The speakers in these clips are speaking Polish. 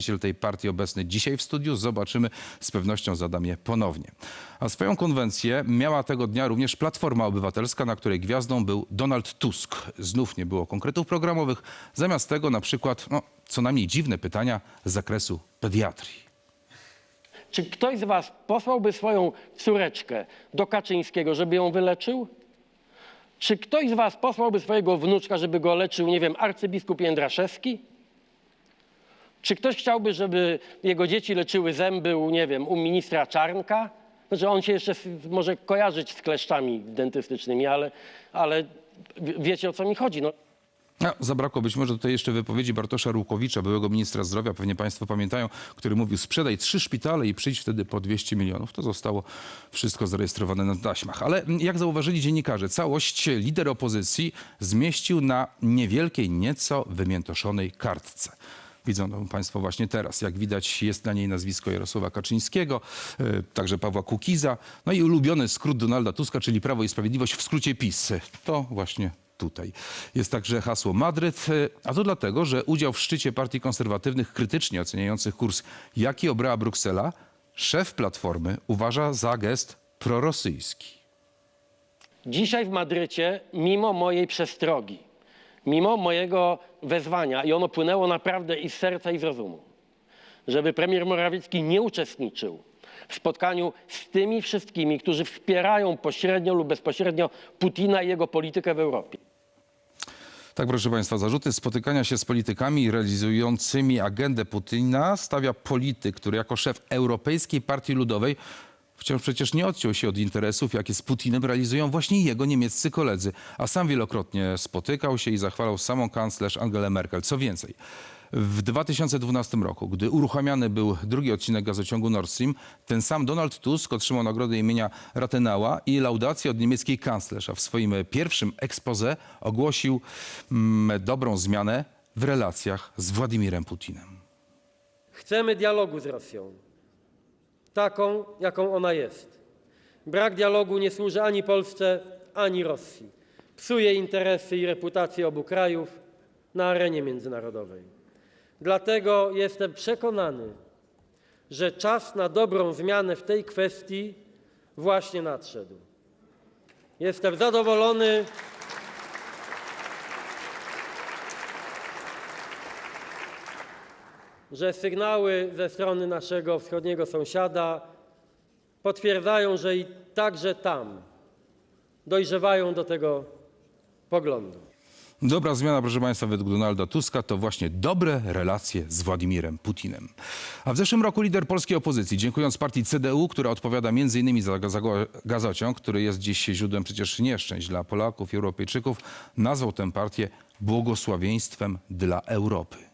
Przedstawiciel tej partii obecny dzisiaj w studiu. Zobaczymy, z pewnością zadam je ponownie. A swoją konwencję miała tego dnia również Platforma Obywatelska, na której gwiazdą był Donald Tusk. Znów nie było konkretów programowych. Zamiast tego na przykład, no, co najmniej dziwne pytania z zakresu pediatrii. Czy ktoś z was posłałby swoją córeczkę do Kaczyńskiego, żeby ją wyleczył? Czy ktoś z was posłałby swojego wnuczka, żeby go leczył, nie wiem, arcybiskup Jędraszewski? Czy ktoś chciałby, żeby jego dzieci leczyły zęby u, nie wiem, u ministra Czarnka? Znaczy on się jeszcze może kojarzyć z kleszczami dentystycznymi, ale, ale wiecie o co mi chodzi. No, No, zabrakło być może tutaj jeszcze wypowiedzi Bartosza Rukowicza, byłego ministra zdrowia, pewnie Państwo pamiętają, który mówił sprzedaj trzy szpitale i przyjdź wtedy po 200 milionów. To zostało wszystko zarejestrowane na taśmach. Ale mm, jak zauważyli dziennikarze, całość lider opozycji zmieścił na niewielkiej, nieco wymiętoszonej kartce. Widzą Państwo właśnie teraz. Jak widać jest na niej nazwisko Jarosława Kaczyńskiego, e, także Pawła Kukiza, no i ulubiony skrót Donalda Tuska, czyli Prawo i Sprawiedliwość, w skrócie PiS. To właśnie tutaj. Jest także hasło Madryt, e, a to dlatego, że udział w szczycie partii konserwatywnych krytycznie oceniających kurs, jaki obrała Bruksela, szef Platformy uważa za gest prorosyjski. Dzisiaj w Madrycie, mimo mojej przestrogi, mimo mojego wezwania, i ono płynęło naprawdę i z serca, i z rozumu, żeby premier Morawiecki nie uczestniczył w spotkaniu z tymi wszystkimi, którzy wspierają pośrednio lub bezpośrednio Putina i jego politykę w Europie. Tak, proszę Państwa, zarzuty spotykania się z politykami realizującymi agendę Putina stawia polityk, który jako szef Europejskiej Partii Ludowej wciąż przecież nie odciął się od interesów, jakie z Putinem realizują właśnie jego niemieccy koledzy, a sam wielokrotnie spotykał się i zachwalał samą kanclerz Angelę Merkel. Co więcej, w 2012 roku, gdy uruchamiany był drugi odcinek gazociągu Nord Stream, ten sam Donald Tusk otrzymał nagrodę imienia Rathenau'a i laudację od niemieckiej kanclerz, a w swoim pierwszym expose ogłosił mm, dobrą zmianę w relacjach z Władimirem Putinem. Chcemy dialogu z Rosją, taką, jaką ona jest. Brak dialogu nie służy ani Polsce, ani Rosji. Psuje interesy i reputację obu krajów na arenie międzynarodowej. Dlatego jestem przekonany, że czas na dobrą zmianę w tej kwestii właśnie nadszedł. Jestem zadowolony. Że sygnały ze strony naszego wschodniego sąsiada potwierdzają, że i także tam dojrzewają do tego poglądu. Dobra zmiana, proszę Państwa, według Donalda Tuska to właśnie dobre relacje z Władimirem Putinem. A w zeszłym roku lider polskiej opozycji, dziękując partii CDU, która odpowiada m.in. za, gazociąg, który jest dziś źródłem przecież nieszczęść dla Polaków i Europejczyków, nazwał tę partię błogosławieństwem dla Europy.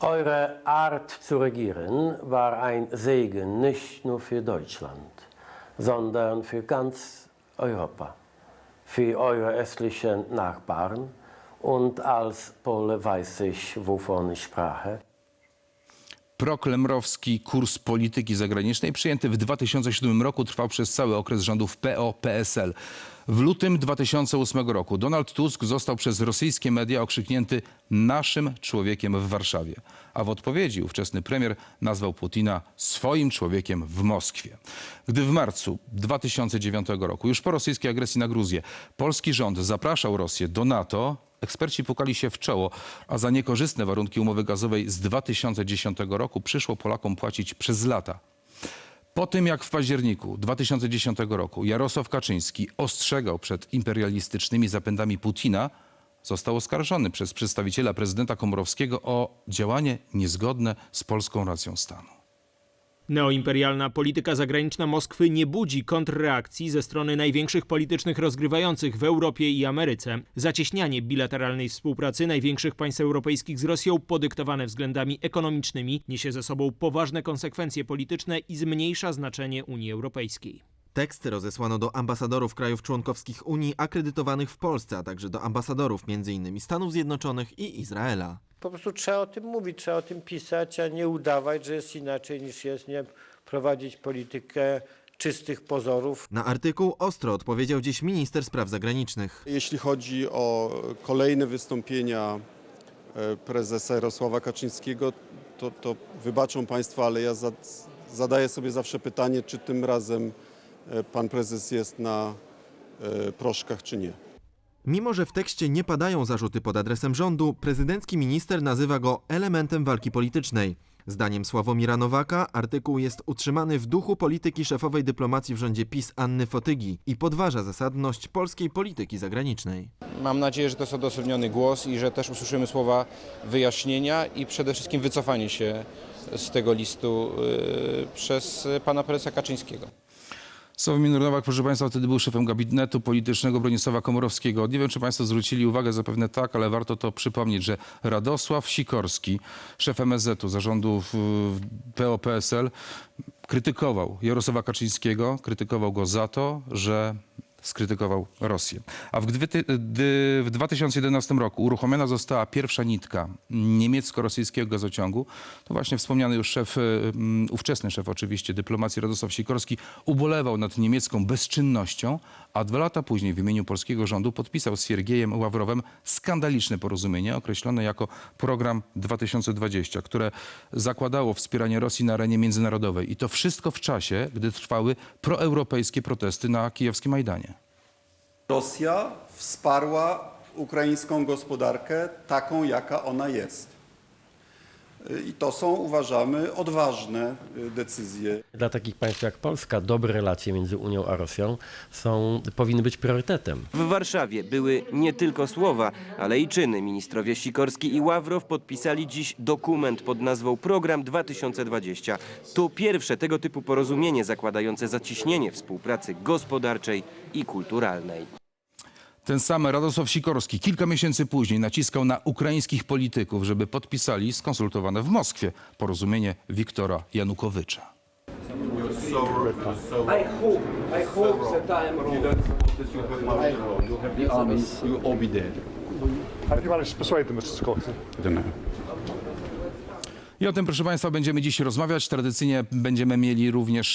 Eure Art zu regieren war ein Segen nicht nur für Deutschland, sondern für ganz Europa, für eure östlichen Nachbarn. Und als Pole weiß ich, wovon ich sprache. Proklemrowski kurs polityki zagranicznej przyjęty w 2007 roku trwał przez cały okres rządów PO-PSL. W lutym 2008 roku Donald Tusk został przez rosyjskie media okrzyknięty naszym człowiekiem w Warszawie, a w odpowiedzi ówczesny premier nazwał Putina swoim człowiekiem w Moskwie. Gdy w marcu 2009 roku, już po rosyjskiej agresji na Gruzję, polski rząd zapraszał Rosję do NATO, Eksperci pukali się w czoło, a za niekorzystne warunki umowy gazowej z 2010 roku przyszło Polakom płacić przez lata. Po tym jak w październiku 2010 roku Jarosław Kaczyński ostrzegał przed imperialistycznymi zapędami Putina, został oskarżony przez przedstawiciela prezydenta Komorowskiego o działanie niezgodne z polską racją stanu. Neoimperialna polityka zagraniczna Moskwy nie budzi kontrreakcji ze strony największych politycznych rozgrywających w Europie i Ameryce. Zacieśnianie bilateralnej współpracy największych państw europejskich z Rosją, podyktowane względami ekonomicznymi, niesie ze sobą poważne konsekwencje polityczne i zmniejsza znaczenie Unii Europejskiej. Teksty rozesłano do ambasadorów krajów członkowskich Unii akredytowanych w Polsce, a także do ambasadorów m.in. Stanów Zjednoczonych i Izraela. Po prostu trzeba o tym mówić, trzeba o tym pisać, a nie udawać, że jest inaczej niż jest, nie prowadzić politykę czystych pozorów. Na artykuł ostro odpowiedział dziś minister spraw zagranicznych. Jeśli chodzi o kolejne wystąpienia e, prezesa Jarosława Kaczyńskiego, to, to wybaczą Państwo, ale ja za, zadaję sobie zawsze pytanie, czy tym razem Pan Prezes jest na e, proszkach, czy nie. Mimo, że w tekście nie padają zarzuty pod adresem rządu, prezydencki minister nazywa go elementem walki politycznej. Zdaniem Sławomira Nowaka artykuł jest utrzymany w duchu polityki szefowej dyplomacji w rządzie PiS Anny Fotygi i podważa zasadność polskiej polityki zagranicznej. Mam nadzieję, że to jest odosobniony głos i że też usłyszymy słowa wyjaśnienia i przede wszystkim wycofanie się z tego listu y, przez pana prezesa Kaczyńskiego. Sławomir Nowak, proszę Państwa, wtedy był szefem gabinetu politycznego Bronisława Komorowskiego. Nie wiem, czy Państwo zwrócili uwagę, zapewne tak, ale warto to przypomnieć, że Radosław Sikorski, szef MSZ-u, zarządu PO-PSL, krytykował Jarosława Kaczyńskiego, krytykował go za to, że skrytykował Rosję. A w, w 2011 roku uruchomiona została pierwsza nitka niemiecko-rosyjskiego gazociągu, to właśnie wspomniany już szef, y, mm, ówczesny szef oczywiście dyplomacji Radosław Sikorski ubolewał nad niemiecką bezczynnością, a dwa lata później w imieniu polskiego rządu podpisał z Siergiejem Ławrowem skandaliczne porozumienie określone jako Program 2020, które zakładało wspieranie Rosji na arenie międzynarodowej. I to wszystko w czasie, gdy trwały proeuropejskie protesty na kijowskim Majdanie. Rosja wsparła ukraińską gospodarkę taką, jaka ona jest. I to są, uważamy, odważne y, decyzje. Dla takich państw jak Polska dobre relacje między Unią a Rosją są, powinny być priorytetem. W Warszawie były nie tylko słowa, ale i czyny. Ministrowie Sikorski i Ławrow podpisali dziś dokument pod nazwą Program 2020. To pierwsze tego typu porozumienie zakładające zacieśnienie współpracy gospodarczej i kulturalnej. Ten sam Radosław Sikorski kilka miesięcy później naciskał na ukraińskich polityków, żeby podpisali skonsultowane w Moskwie porozumienie Wiktora Janukowycza. I o tym, proszę Państwa, będziemy dziś rozmawiać. Tradycyjnie będziemy mieli również